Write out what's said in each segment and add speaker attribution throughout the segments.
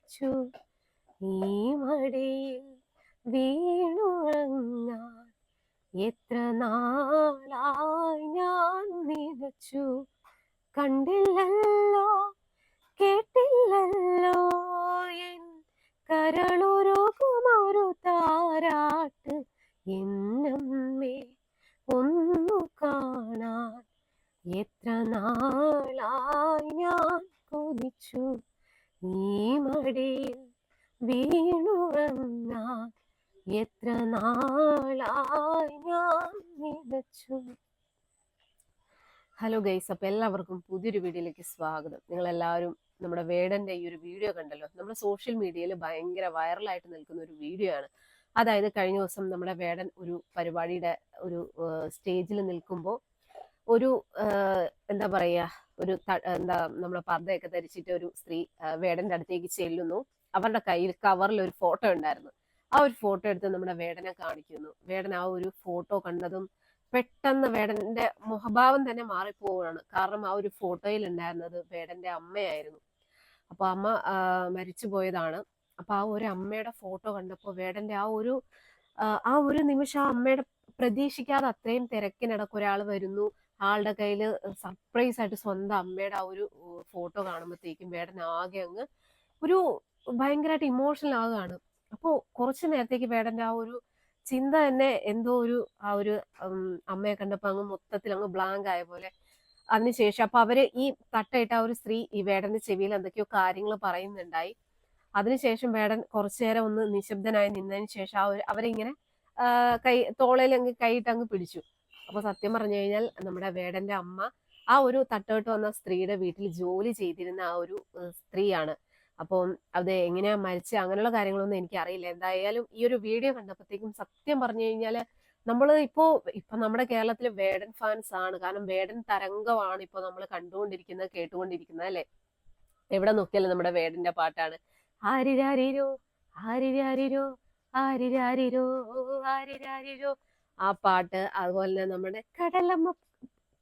Speaker 1: കൊതിച്ചു ഈ മടിയിൽ വീണുറങ്ങാൻ എത്ര നാളായി ഞാൻ നിലച്ചു കണ്ടില്ലല്ലോ കേട്ടില്ലല്ലോ എൻ കരളൊരുകുമൊരു താരാട്ട് എന്നമ്മേ ഒന്നു കാണാൻ എത്ര നാളായി ഞാൻ കൊതിച്ചു? ഈ മടിയിൽ വീണുറങ്ങാൻ എത്ര നാളായി ഞാൻ നിലച്ചു. ഹലോ ഗൈസ് അപ്പൊ എല്ലാവർക്കും പുതിയൊരു വീഡിയോയിലേക്ക് സ്വാഗതം. നിങ്ങൾ എല്ലാവരും നമ്മുടെ വേടന്റെ ഈ ഒരു വീഡിയോ കണ്ടല്ലോ? നമ്മുടെ സോഷ്യൽ മീഡിയയിൽ ഭയങ്കര വൈറലായിട്ട് നിൽക്കുന്ന ഒരു വീഡിയോ ആണ്. അതായത് കഴിഞ്ഞ ദിവസം നമ്മുടെ വേടൻ ഒരു പരിപാടിയുടെ ഒരു സ്റ്റേജിൽ നിൽക്കുമ്പോൾ ഒരു എന്താ പറയാ ഒരു എന്താ നമ്മൾ പർദ്ദയൊക്കെ ധരിച്ചിട്ട് ഒരു സ്ത്രീ വേടന്റെ അടുത്തേക്ക് ചെല്ലുന്നു. അവരുടെ കയ്യിൽ കവറിൽ ഒരു ഫോട്ടോ ഉണ്ടായിരുന്നു. ആ ഒരു ഫോട്ടോ എടുത്ത് നമ്മുടെ വേടനെ കാണിക്കുന്നു. വേടൻ ആ ഒരു ഫോട്ടോ കണ്ടതും പെട്ടെന്ന് വേടന്റെ മുഖഭാവം തന്നെ മാറിപ്പോവുകയാണ്. കാരണം ആ ഒരു ഫോട്ടോയിൽ ഉണ്ടായിരുന്നത് വേടന്റെ അമ്മയായിരുന്നു. അപ്പൊ അമ്മ മരിച്ചു പോയതാണ്. അപ്പൊ ആ ഒരു അമ്മയുടെ ഫോട്ടോ കണ്ടപ്പോൾ വേടന്റെ ആ ഒരു ആ ഒരു നിമിഷം ആ അമ്മയുടെ പ്രതീക്ഷിക്കാതെ അത്രയും തിരക്കിനിടക്ക് ഒരാൾ വരുന്നു. ആളുടെ കയ്യിൽ സർപ്രൈസ് ആയിട്ട് സ്വന്തം അമ്മയുടെ ആ ഒരു ഫോട്ടോ കാണുമ്പോഴത്തേക്കും വേടൻ ആകെ അങ്ങ് ഒരു ഭയങ്കരമായിട്ട് ഇമോഷണൽ ആകുകയാണ് അപ്പോൾ കുറച്ച് നേരത്തേക്ക് വേടന്റെ ആ ഒരു ചിന്ത തന്നെ എന്തോ ഒരു ആ ഒരു അമ്മയെ കണ്ടപ്പോൾ അങ്ങ് മൊത്തത്തിൽ അങ്ങ് ബ്ലാങ്ക് ആയ പോലെ അതിനുശേഷം അപ്പൊ അവർ ഈ തട്ടയിട്ട ആ ഒരു സ്ത്രീ ഈ വേടന്റെ ചെവിയിൽ എന്തൊക്കെയോ കാര്യങ്ങൾ പറയുന്നുണ്ടായി. അതിനുശേഷം വേടൻ കുറച്ചു നേരം ഒന്ന് നിശബ്ദനായി നിന്നതിന് ശേഷം ആ ഒരു അവരിങ്ങനെ കൈ തോളയിൽ അങ്ങ് കൈയിട്ട് അങ്ങ് പിടിച്ചു. അപ്പൊ സത്യം പറഞ്ഞു കഴിഞ്ഞാൽ നമ്മുടെ വേടന്റെ അമ്മ ആ ഒരു തട്ടോട്ട് വന്ന സ്ത്രീയുടെ വീട്ടിൽ ജോലി ചെയ്തിരുന്ന ആ ഒരു സ്ത്രീയാണ്. അപ്പം അത് എങ്ങനെയാ മരിച്ച അങ്ങനെയുള്ള കാര്യങ്ങളൊന്നും എനിക്ക് അറിയില്ല. എന്തായാലും ഈ ഒരു വീഡിയോ കണ്ടപ്പോഴത്തേക്കും സത്യം പറഞ്ഞു കഴിഞ്ഞാൽ നമ്മൾ ഇപ്പോ ഇപ്പൊ നമ്മുടെ കേരളത്തിൽ വേടൻ ഫാൻസ് ആണ്. കാരണം വേടൻ തരംഗമാണ് ഇപ്പൊ നമ്മൾ കണ്ടുകൊണ്ടിരിക്കുന്നത് കേട്ടുകൊണ്ടിരിക്കുന്നത് അല്ലെ? എവിടെ നോക്കിയാലും നമ്മുടെ വേടന്റെ പാട്ടാണ്. ആരിരാരിരോ ആരിരാരിരോ ആരിരാരിരോ ആരിരാരിരോ ആ പാട്ട് അതുപോലെ തന്നെ നമ്മുടെ കടലമ്മ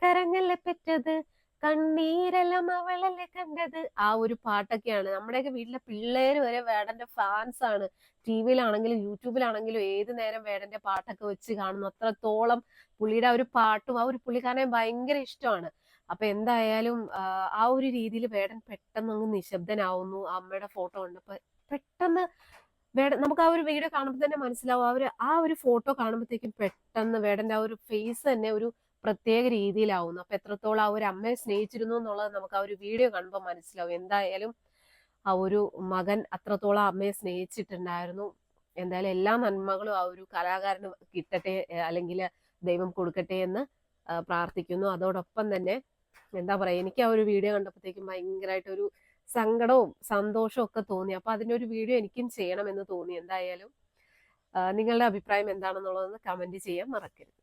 Speaker 1: കരങ്ങല്ല പെറ്റത് കണ്ണീരെല്ലാം അവളല്ലേ കണ്ടത്. ആ ഒരു പാട്ടൊക്കെയാണ്. നമ്മുടെയൊക്കെ വീട്ടിലെ പിള്ളേര് വരെ വേടന്റെ ഫാൻസ് ആണ്. ടി വിയിലാണെങ്കിലും യൂട്യൂബിലാണെങ്കിലും ഏത് നേരം വേടന്റെ പാട്ടൊക്കെ വെച്ച് കാണുന്നു. അത്രത്തോളം പുള്ളിയുടെ ആ ഒരു പാട്ടും ആ ഒരു പുള്ളിക്കാരനെ ഭയങ്കര ഇഷ്ടമാണ്. അപ്പൊ എന്തായാലും ആ, ഒരു രീതിയിൽ വേടൻ പെട്ടെന്ന് അങ്ങ് നിശബ്ദനാവുന്നു. അമ്മയുടെ ഫോട്ടോ കണ്ടപ്പോ പെട്ടെന്ന് വേടൻ നമുക്ക് ആ ഒരു വീഡിയോ കാണുമ്പോൾ തന്നെ മനസ്സിലാവും. ആ ഒരു ആ ഒരു ഫോട്ടോ കാണുമ്പോഴത്തേക്കും പെട്ടെന്ന് വേടന്റെ ആ ഒരു ഫേസ് തന്നെ ഒരു പ്രത്യേക രീതിയിലാവുന്നു. അപ്പൊ എത്രത്തോളം ആ ഒരു അമ്മയെ സ്നേഹിച്ചിരുന്നു എന്നുള്ളത് നമുക്ക് ആ ഒരു വീഡിയോ കാണുമ്പോൾ മനസ്സിലാവും. എന്തായാലും ആ ഒരു മകൻ അത്രത്തോളം അമ്മയെ സ്നേഹിച്ചിട്ടുണ്ടായിരുന്നു. എന്തായാലും എല്ലാ നന്മകളും ആ ഒരു കലാകാരന് കിട്ടട്ടെ അല്ലെങ്കിൽ ദൈവം കൊടുക്കട്ടെ എന്ന് പ്രാർത്ഥിക്കുന്നു. അതോടൊപ്പം തന്നെ എന്താ പറയാ എനിക്ക് ആ ഒരു വീഡിയോ കണ്ടപ്പോഴത്തേക്കും ഭയങ്കരമായിട്ട് ഒരു സങ്കടവും സന്തോഷവും ഒക്കെ തോന്നി. അപ്പൊ അതിന്റെ ഒരു വീഡിയോ എനിക്കും ചെയ്യണമെന്ന് തോന്നി. എന്തായാലും നിങ്ങളുടെ അഭിപ്രായം എന്താണെന്നുള്ളതെന്ന് കമന്റ് ചെയ്യാൻ മറക്കരുത്.